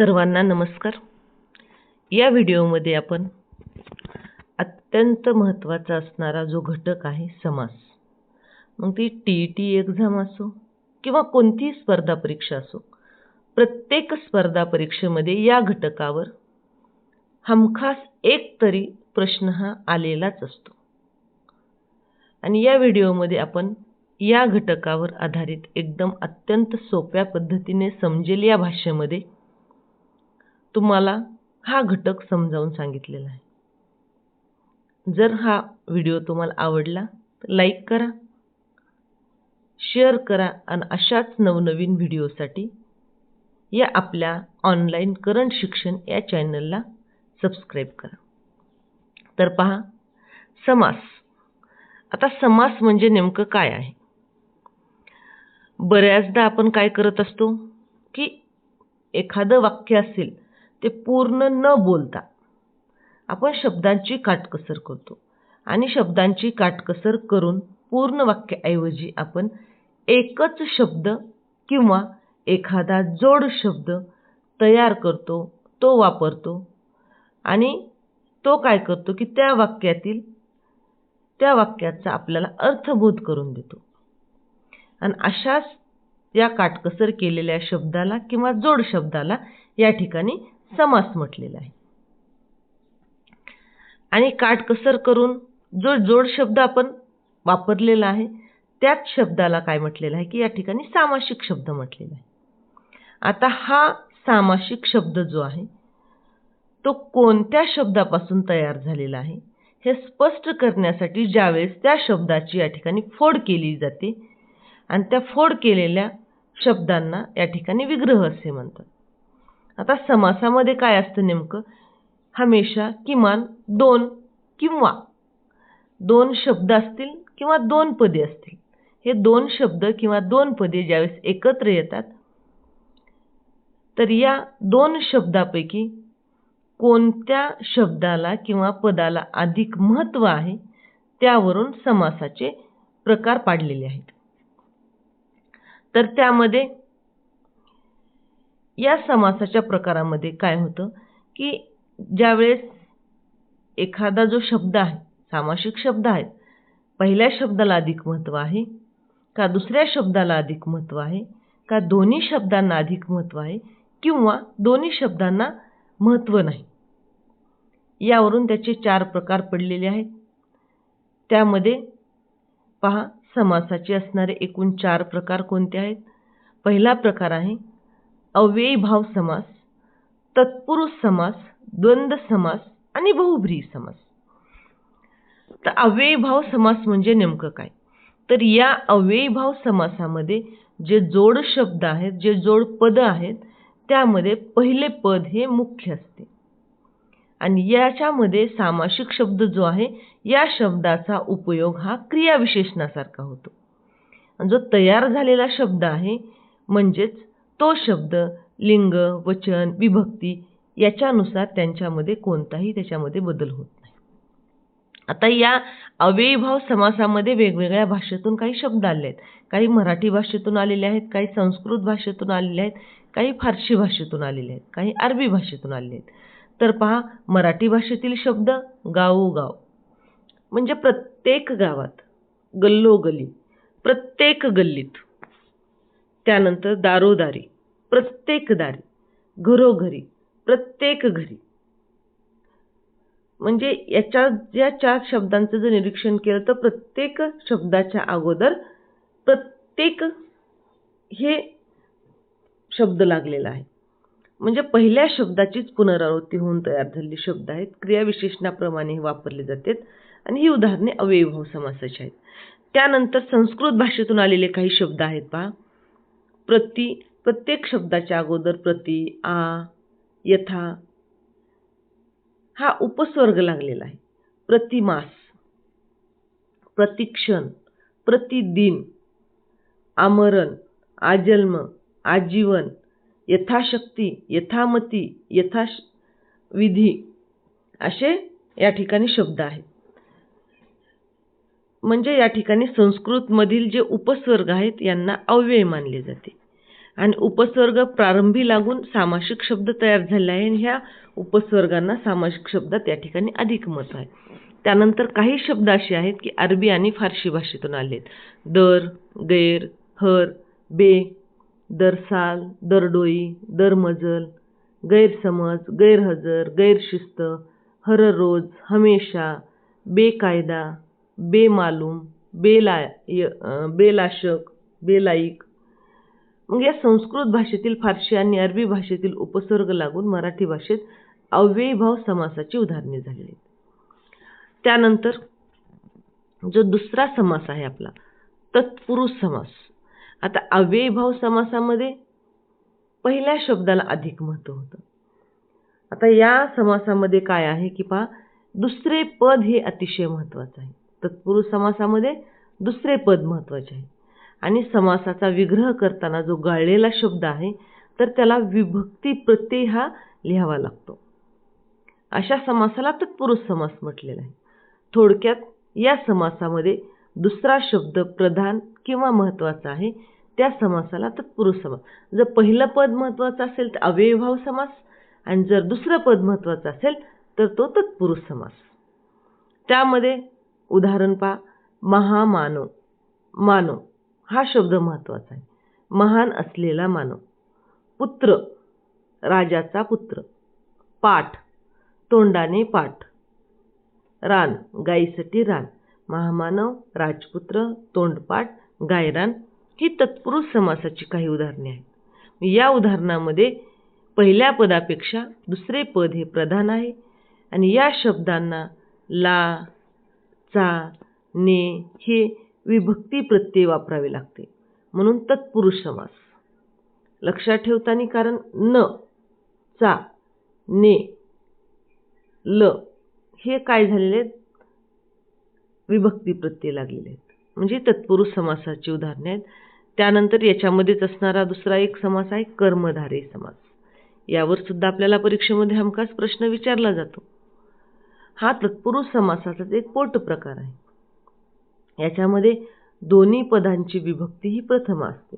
सर्वांना नमस्कार. या व्हिडिओमध्ये आपण अत्यंत महत्त्वाचा असणारा जो घटक आहे समास. मग ती टी ई टी एक्झाम असो किंवा कोणतीही स्पर्धा परीक्षा असो प्रत्येक स्पर्धा परीक्षेमध्ये या घटकावर हमखास एक तरी प्रश्न हा आलेलाच असतो. आणि या व्हिडिओमध्ये आपण या घटकावर आधारित एकदम अत्यंत सोप्या पद्धतीने समजेल या भाषेमध्ये तुम्हाला हा घटक समजावून सांगितलेला आहे. जर हा व्हिडिओ तुम्हाला आवडला तर लाईक करा शेअर करा आणि अशाच नवनवीन व्हिडिओसाठी या आपल्या ऑनलाईन करंट शिक्षण या चॅनलला सबस्क्राईब करा. तर पहा समास. आता समास म्हणजे नेमकं काय आहे? बऱ्याचदा आपण काय करत असतो की एखादं वाक्य असेल ते पूर्ण न बोलता आपण शब्दांची काटकसर करतो. आणि शब्दांची काटकसर करून पूर्ण वाक्याऐवजी आपण एकच शब्द किंवा एखादा जोड शब्द तयार करतो तो वापरतो आणि तो काय करतो की त्या वाक्यातील त्या वाक्याचा आपल्याला अर्थबोध करून देतो. आणि अशाच या काटकसर केलेल्या शब्दाला किंवा जोड शब्दाला या ठिकाणी समास म्हटलेला आहे. आणि काटकसर करून जो जोड शब्द आपण वापरलेला आहे त्याच शब्दाला काय म्हटलेलं आहे की या ठिकाणी सामासिक शब्द म्हटलेला आहे. आता हा सामासिक शब्द जो आहे तो कोणत्या शब्दापासून तयार झालेला आहे हे स्पष्ट करण्यासाठी ज्यावेळेस त्या शब्दाची या ठिकाणी फोड केली जाते आणि त्या फोड केलेल्या शब्दांना या ठिकाणी विग्रह असे म्हणतात. आता समासामध्ये काय असतं नेमकं? हमेशा किमान दोन किंवा दोन शब्द असतील किंवा दोन पदे असतील. हे दोन शब्द किंवा दोन पदे ज्यावेळेस एकत्र येतात तर या दोन शब्दापैकी कोणत्या शब्दाला किंवा पदाला अधिक महत्त्व आहे त्यावरून समासाचे प्रकार पाडलेले आहेत. तर त्यामध्ये या समासाच्या प्रकारामध्ये काय होतं? की ज्यावेळेस एखादा जो शब्द आहे सामासिक शब्द आहेत पहिल्या शब्दाला अधिक महत्त्व आहे का दुसऱ्या शब्दाला अधिक महत्त्व आहे का दोन्ही शब्दांना अधिक महत्त्व आहे किंवा दोन्ही शब्दांना महत्त्व नाही यावरून त्याचे चार प्रकार पडलेले आहेत. त्यामध्ये पहा समासाचे असणारे एकूण चार प्रकार कोणते आहेत? पहिला प्रकार आहे अव्ययी भाव समास तत्पुरुष समास द्वंद्व समास आणि बहुब्रीही समास. तर अव्ययी भाव समास म्हणजे नेमकं काय? तर या अव्ययी भाव समासामध्ये जे जोड शब्द आहेत जे जोड पद आहेत त्यामध्ये पहिले पद हे मुख्य असते. आणि याच्यामध्ये सामासिक शब्द जो आहे या शब्दाचा उपयोग हा क्रियाविशेषणासारखा होतो. जो तयार झालेला शब्द आहे म्हणजेच तो शब्द लिंग वचन विभक्ती याच्यानुसार त्यांच्यामध्ये कोणताही त्याच्यामध्ये बदल होत नाही. आता या अव्ययीभाव समासामध्ये वेगवेगळ्या भाषेतून काही शब्द आले आहेत. काही मराठी भाषेतून आलेले आहेत काही संस्कृत भाषेतून आलेले आहेत काही फारसी भाषेतून आलेले आहेत काही अरबी भाषेतून आलेले आहेत. तर पहा मराठी भाषेतील शब्द गावोगाव म्हणजे प्रत्येक गावात गल्लोगली प्रत्येक गल्लीत त्यानंतर दारोदारी प्रत्येक दारी घरोघरी प्रत्येक घरी. म्हणजे याच्या या चार शब्दांचं जर निरीक्षण केलं तर प्रत्येक शब्दाच्या अगोदर प्रत्येक हे शब्द लागलेला आहे. म्हणजे पहिल्या शब्दाचीच पुनरावृत्ती होऊन तयार झालेले शब्द आहेत. क्रियाविशेषणाप्रमाणे हे वापरले जातात. आणि ही उदाहरणे अव्ययभाव समासाची आहेत. त्यानंतर संस्कृत भाषेतून आलेले काही शब्द आहेत पहा. प्रति प्रत्येक शब्दाच्या अगोदर प्रति आ यथा हा उपस्वर्ग लागलेला आहे. प्रतिमास प्रतिक्षण प्रतिदिन आमरण आजन्म आजीवन यथाशक्ती यथामती यथाश विधी असे या ठिकाणी शब्द आहेत. म्हणजे या ठिकाणी संस्कृतमधील जे उपस्वर्ग आहेत यांना अव्यय मानले जाते. आणि उपसर्ग प्रारंभी लागून सामासिक शब्द तयार झाले आहे आणि ह्या उपसर्गांना सामासिक शब्दात या ठिकाणी अधिक महत्त्व आहे. त्यानंतर काही शब्द असे आहेत की अरबी आणि फारसी भाषेतून आले आहेत दर गैर हर बे दरसाल दरडोई दरमजल गैरसमज गैरहजर गैरशिस्त हररोज हमेशा बेकायदा बेमालूम बेला बेलाशक बेलाईक. मग या संस्कृत भाषेतील फारशी आणि अरबी भाषेतील उपसर्ग लागून मराठी भाषेत अव्ययीभाव समासाची उदाहरणे झालेली आहेत. त्यानंतर जो दुसरा समास आहे आपला तत्पुरुष समास. आता अव्ययीभाव समासामध्ये पहिल्या शब्दाला अधिक महत्त्व होतं. आता या समासामध्ये काय आहे की पहा दुसरे पद हे अतिशय महत्त्वाचं आहे. तत्पुरुष समासामध्ये दुसरे पद महत्त्वाचे आहे. आणि समासाचा विग्रह करताना जो गाळलेला शब्द आहे तर त्याला विभक्ती प्रत्यय हा लिहावा लागतो. अशा समासाला तत्पुरुष समास म्हटलेला आहे. थोडक्यात या समासामध्ये दुसरा शब्द प्रधान किंवा महत्त्वाचा आहे त्या समासाला तत्पुरुष समास. जर पहिलं पद महत्वाचं असेल तर अव्ययभाव समास. आणि जर दुसरं पद महत्वाचं असेल तर तो तत्पुरुष समास. त्यामध्ये उदाहरण पहा. महामानव. मानव. हा शब्द महत्त्वाचा आहे. महान असलेला मानव. पुत्र. राजाचा पुत्र. पाठ. तोंडाने पाठ. रान. गायीसाठी रान. महामानव राजपुत्र तोंडपाठ गायरान ही तत्पुरुष समासाची काही उदाहरणे आहेत. या उदाहरणामध्ये पहिल्या पदापेक्षा दुसरे पद हे प्रधान आहे आणि या शब्दांना ला चा ने हे विभक्ती प्रत्यय वापरावे लागते. म्हणून तत्पुरुष समास लक्षात ठेवताना कारण न चा ने ल हे काय झालेले आहेत? विभक्ती प्रत्यय लागलेले आहेत. म्हणजे तत्पुरुष समासाची उदाहरणे आहेत. त्यानंतर याच्यामध्येच असणारा दुसरा एक समास आहे कर्मधारे समास. यावर सुद्धा आपल्याला परीक्षेमध्ये हमखास प्रश्न विचारला जातो. हा तत्पुरुष समासाचाच एक पोट प्रकार आहे. याच्यामध्ये दोन्ही पदांची विभक्ती ही प्रथम असते.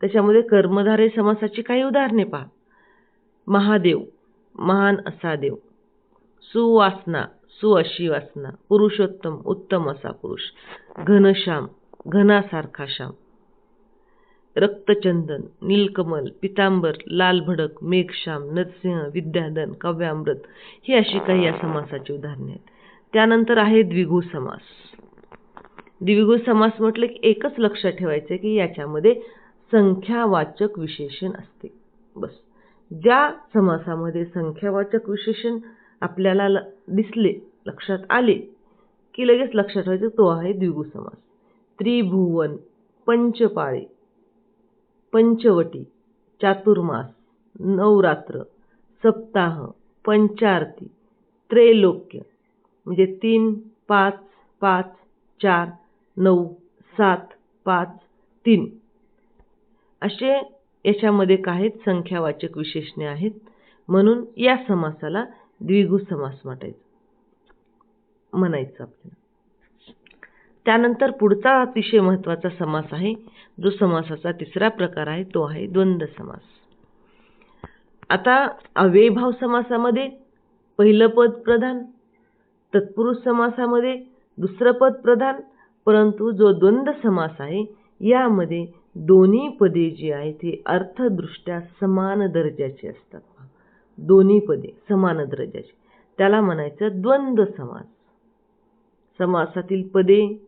त्याच्यामध्ये कर्मधारे समासाची काही उदाहरणे पहा. महादेव महान असा देव. सुवासना सु अशी वासना पुरुषोत्तम उत्तम असा पुरुष. घनश्याम घनासारखा श्याम. रक्तचंदन नीलकमल पितांबर लाल भडक मेघश्याम नरसिंह विद्याधन काव्यामृत ही अशी काही या समासाची उदाहरणे आहेत. त्यानंतर आहे द्विगु समास. द्विगु समास म्हटलं की एकच लक्षात ठेवायचं की याच्यामध्ये संख्यावाचक विशेषण असते. बस. ज्या समासामध्ये संख्यावाचक विशेषण आपल्याला दिसले लक्षात आले की लगेच लक्षात ठेवायचं तो आहे द्विगु समास. त्रिभुवन पंचपाळे पंचवटी चातुर्मास नवरात्र सप्ताह पंचारती त्रैलोक्य म्हणजे तीन पाच पाच चार नऊ सात पाच तीन. असे याच्यामध्ये काही संख्यावाचक विशेषणे आहेत. म्हणून या समासाला द्विगु समास म्हणायचं म्हणायचं आपल्याला. त्यानंतर पुढचा अतिशय महत्त्वाचा समास आहे. जो समासाचा तिसरा प्रकार आहे तो आहे द्वंद्व समास. आता अव्ययभाव समासामध्ये पहिलं पद प्रधान तत्पुरुष समासामध्ये दुसरं पद प्रधान परंतु जो द्वंद्व समास आहे यामध्ये दोन्ही पदे जी आहेत ती अर्थदृष्ट्या समान दर्जाची असतात. दोन्ही पदे समान दर्जाची. त्याला म्हणायचं द्वंद्व समास. समासातील पदे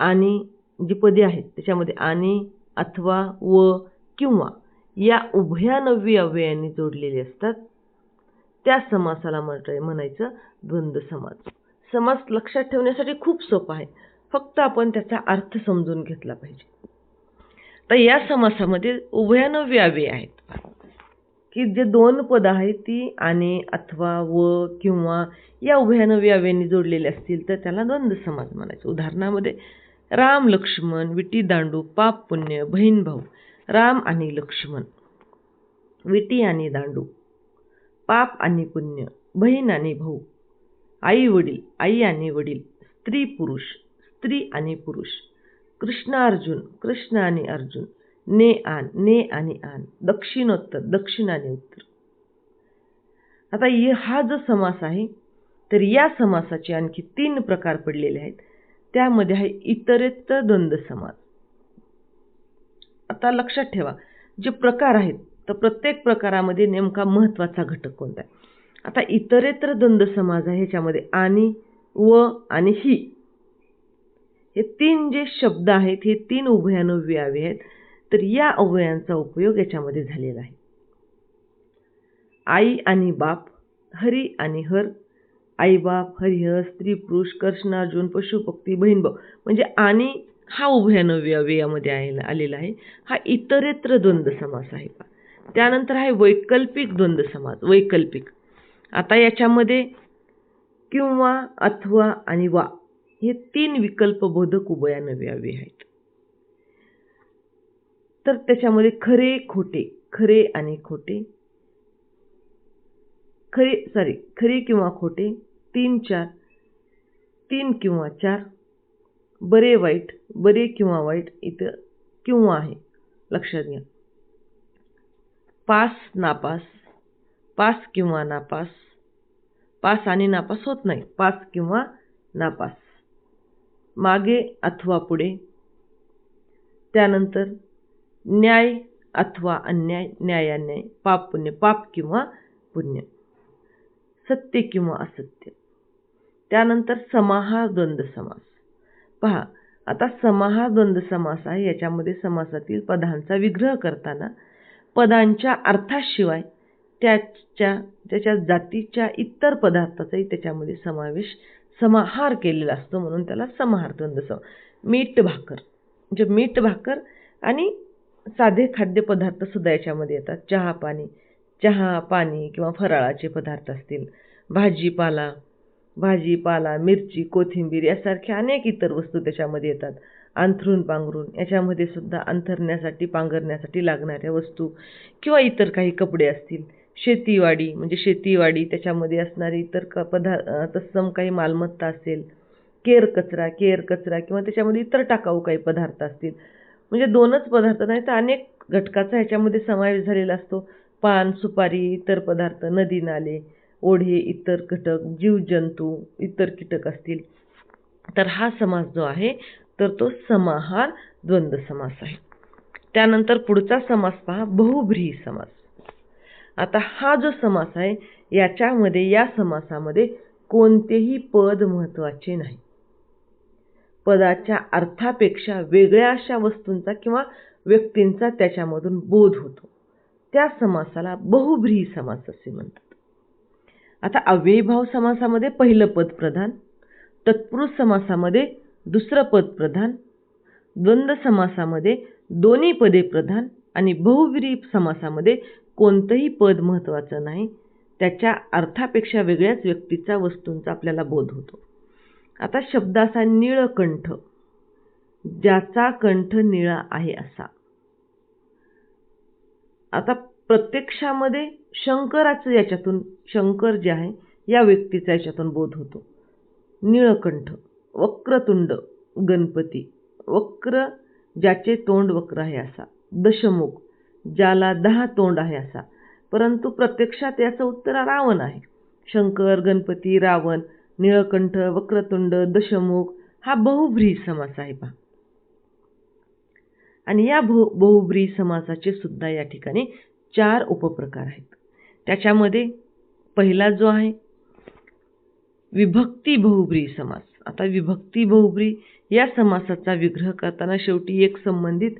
आणि जी पदे आहेत त्याच्यामध्ये आणि अथवा व किंवा या उभयानव्य अव्ययांनी जोडलेली असतात. त्या समासाला म्हणायचं द्वंद्व समास. समास लक्षात ठेवण्यासाठी खूप सोपा आहे. फक्त आपण त्याचा अर्थ समजून घेतला पाहिजे. तर या समासामध्ये उभयानव्य अव्यय आहेत. की जे दोन पद आहेत ती आणि अथवा व किंवा या उभयानव्य अव्ययांनी जोडलेले असतील तर त्याला द्वंद्व समास म्हणायचं. उदाहरणामध्ये राम लक्ष्मण विटी दांडू पाप पुण्य बहीण भाऊ राम आणि लक्ष्मण विटी आणि दांडू पाप आणि पुण्य बहीण आणि भाऊ आई वडील आई आणि वडील स्त्री पुरुष स्त्री आणि पुरुष कृष्ण अर्जुन कृष्ण आणि अर्जुन ने आन ने आणि आन दक्षिणोत्तर दक्षिण आणि उत्तर. आता हा जो समास आहे तर या समासाचे आणखी तीन प्रकार पडलेले आहेत. त्यामध्ये आहे इतरेत्र द्वंद्व समास आता लक्षात ठेवा जे प्रकार आहेत तर प्रत्येक प्रकारामध्ये नेमका महत्त्वाचा घटक कोणता आहे? आता इतरेतर द्वंद्व समाज आहे ह्याच्यामध्ये आणि व आणि ही. हे तीन जे शब्द आहेत हे तीन उभयानुव्य आहेत तर या अवयांचा उपयोग याच्यामध्ये झालेला आहे. आई आणि बाप हरी आणि हर आई बाप हरिहर स्त्री पुरुष कृष्ण अर्जुन पशु पक्षी बहीण भाऊ. म्हणजे आणि हा उभयानुव्य यामध्ये आलेला आहे. हा इतरेत्र द्वंद्व समास आहे का? त्यानंतर आहे वैकल्पिक द्वंद्व समास वैकल्पिक. आता याच्यामध्ये किंवा अथवा आणि वा हे तीन विकल्प बोधक उभयानव्यावे आहेत. तर त्याच्यामध्ये खरे खोटे खरे आणि खोटे. खरे सॉरी खरे किंवा खोटे. तीन चार. तीन किंवा चार. बरे वाईट बरे किंवा वाईट इथं किंवा आहे. लक्षात घ्या. पास नापास. पास किंवा नापास. पास आणि नापास होत नाही. पास किंवा नापास. मागे अथवा पुढे. त्यानंतर न्याय अथवा अन्याय न्यायान्याय पाप पुण्य पाप किंवा पुण्य. सत्य किंवा असत्य. त्यानंतर समाहार द्वंद्व समास. पहा आता समाहार द्वंद्व समास आहे याच्यामध्ये समासातील पदांचा विग्रह करताना पदांच्या अर्थाशिवाय त्याच्या त्याच्या जातीच्या इतर पदार्थाचाही त्याच्यामध्ये समावेश समाहार केलेला असतो म्हणून त्याला समाहार द्वंद्व सम मीठ भाकर म्हणजे मीठ भाकर आणि साधे खाद्यपदार्थ सुद्धा याच्यामध्ये येतात. चहा पाणी चहा पाणी किंवा फराळाचे पदार्थ असतील भाजीपाला भाजीपाला मिरची कोथिंबीर यासारख्या अनेक इतर वस्तू त्याच्यामध्ये येतात. अंथरून पांघरून याच्यामध्ये सुद्धा अंथरण्यासाठी पांघरण्यासाठी लागणाऱ्या वस्तू किंवा इतर काही कपडे असतील. शेतीवाडी म्हणजे शेतीवाडी त्याच्यामध्ये असणारी इतर क पदार्थ तत्सम काही मालमत्ता असेल केर कचरा केर कचरा किंवा त्याच्यामध्ये इतर टाकाऊ काही पदार्थ असतील. म्हणजे दोनच पदार्थ नाही तर अनेक घटकाचा ह्याच्यामध्ये समावेश झालेला असतो. पान सुपारी इतर पदार्थ नदी नाले ओढे इतर घटक जीवजंतू इतर कीटक असतील. तर हा समास जो आहे तर तो समाहार द्वंद्व समास आहे. त्यानंतर पुढचा समास पहा बहुब्रीही समास. आता हा जो समास आहे याच्यामध्ये या समासामध्ये कोणतेही पद महत्त्वाचे नाही. पदाच्या अर्थापेक्षा वेगळ्या अशा वस्तूंचा किंवा व्यक्तींचा त्याच्यामधून बोध होतो. त्या समासाला बहुब्रीही समास असे म्हणतात. आता अव्ययीभाव समासामध्ये पहिलं पद प्रधान तत्पुरुष समासामध्ये दुसरं पद प्रधान द्वंद्व समासामध्ये दोन्ही पदे प्रधान आणि बहुविरी समासामध्ये कोणतंही पद महत्त्वाचं नाही त्याच्या अर्थापेक्षा वेगळ्याच व्यक्तीचा वस्तूंचा आपल्याला बोध होतो. आता शब्द असा निळकंठ ज्याचा कंठ निळा आहे असा. आता प्रत्यक्षामध्ये शंकराचं याच्यातून शंकर जे आहे या व्यक्तीचा याच्यातून बोध होतो. निळकंठ वक्रतुंड गणपती वक्र ज्याचे तोंड वक्र आहे असा दशमुख ज्याला दहा तोंड आहे असा परंतु प्रत्यक्षात याचं उत्तर रावण आहे. शंकर गणपती रावण निळकंठ वक्रतुंड दशमुख हा बहुब्री समास आहे पहा. आणि या बहु बहुब्री समासाचे सुद्धा या ठिकाणी चार उपप्रकार आहेत. त्याच्यामध्ये पहिला जो आहे विभक्ती बहुब्री समास. आता विभक्ती बहुब्री या समासाचा विग्रह करताना शेवटी एक संबंधित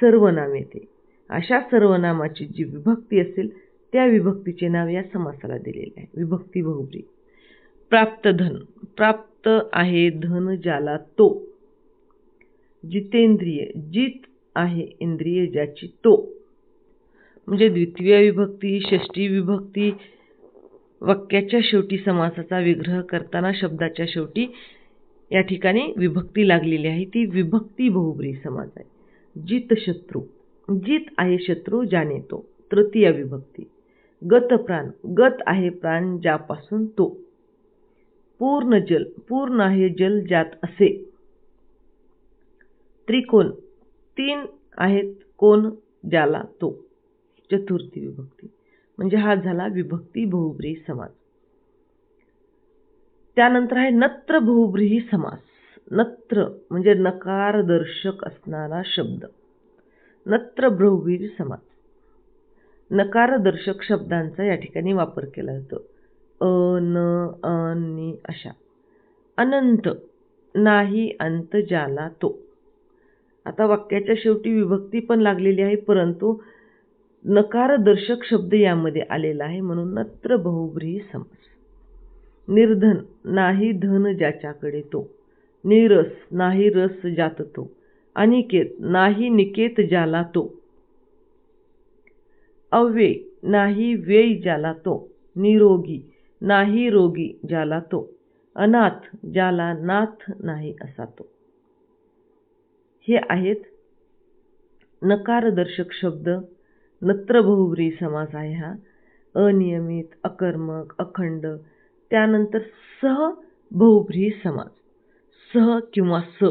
सर्वनाम येते. अशा सर्वनामाची जी विभक्ती असेल त्या विभक्तीचे नाव या समासाला दिलेले आहे. विभक्ती बहुब्री. प्राप्त धन. प्राप्त आहे धन ज्याला तो. जितेंद्रिय. जित आहे इंद्रिय ज्याची तो. म्हणजे द्वितीय विभक्ती षष्टी विभक्ती वाक्याच्या शेवटी समासाचा विग्रह करताना शब्दाच्या शेवटी या ठिकाणी विभक्ती लागलेली आहे. ती विभक्ती बहुब्री समास आहे. जित शत्रू जित आहे शत्रू ज्याने तो. तृतीय विभक्ती गत प्राण गत आहे प्राण ज्यापासून तो. पूर्ण जल पूर्ण आहे जल ज्यात असे. त्रिकोण तीन आहेत कोण ज्याला तो. चतुर्थी विभक्ती. म्हणजे हा झाला विभक्ती बहुब्रीही समास. त्यानंतर आहे नत्र बहुब्रीही समास. नत्र म्हणजे नकारदर्शक असणारा शब्द. नत्र बहुब्रीही समास. नकारदर्शक शब्दांचा या ठिकाणी वापर केला जातो. अ न अनि अशा. अनंत नाही अंत ज्याला तो. आता वाक्याच्या शेवटी विभक्ती पण लागलेली आहे परंतु नकारदर्शक शब्द यामध्ये आलेला आहे म्हणून नत्र बहुब्रीही समास निर्धन नाही धन ज्याच्याकडे तो. निरस नाही रस जात तो अनिकेत नाही निकेत ज्याला तो. अव्यय नाही व्यय ज्याला तो. निरोगी नाही रोगी ज्याला तो. अनाथ ज्याला नाथ नाही असा तो. हे आहेत नकारदर्शक शब्द. नत्र बहुब्री समास आहे हा अनियमित अकर्मक अखंड त्यानंतर सह बहुब्री समास सह किंवा स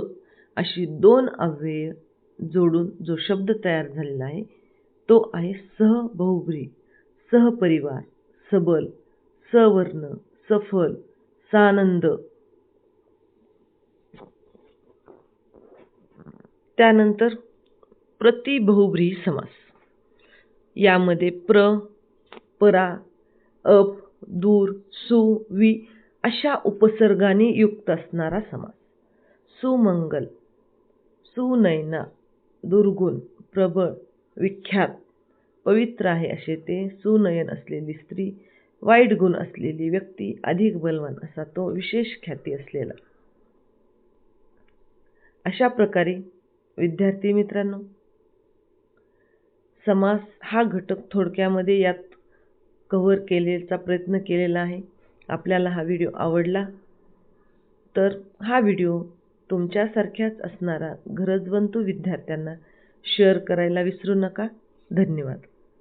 अशी दोन अव्यय जोडून जो शब्द तयार झालेला आहे तो आहे सह बहुब्री सहपरिवार सबल सवर्ण सफल सानंद. त्यानंतर प्रतिबहुब्री समास. यामध्ये प्र परा अप दूर सु वि अशा उपसर्गाने युक्त असणारा समास. सुमंगल सुनैना दुर्गुण प्रबळ विख्यात पवित्र आहे असे ते सुनयन असलेली स्त्री वाईट गुण असलेली व्यक्ती अधिक बलवान असा तो विशेष ख्याती असलेला. अशा प्रकारे विद्यार्थी मित्रांनो समास हा घटक थोडक्यामध्ये यात कव्हर केलेचा प्रयत्न केलेला आहे. आपल्याला हा व्हिडिओ आवडला तर हा व्हिडिओ तुमच्यासारख्याच असणारा गरजवंतू विद्यार्थ्यांना शेअर करायला विसरू नका. धन्यवाद.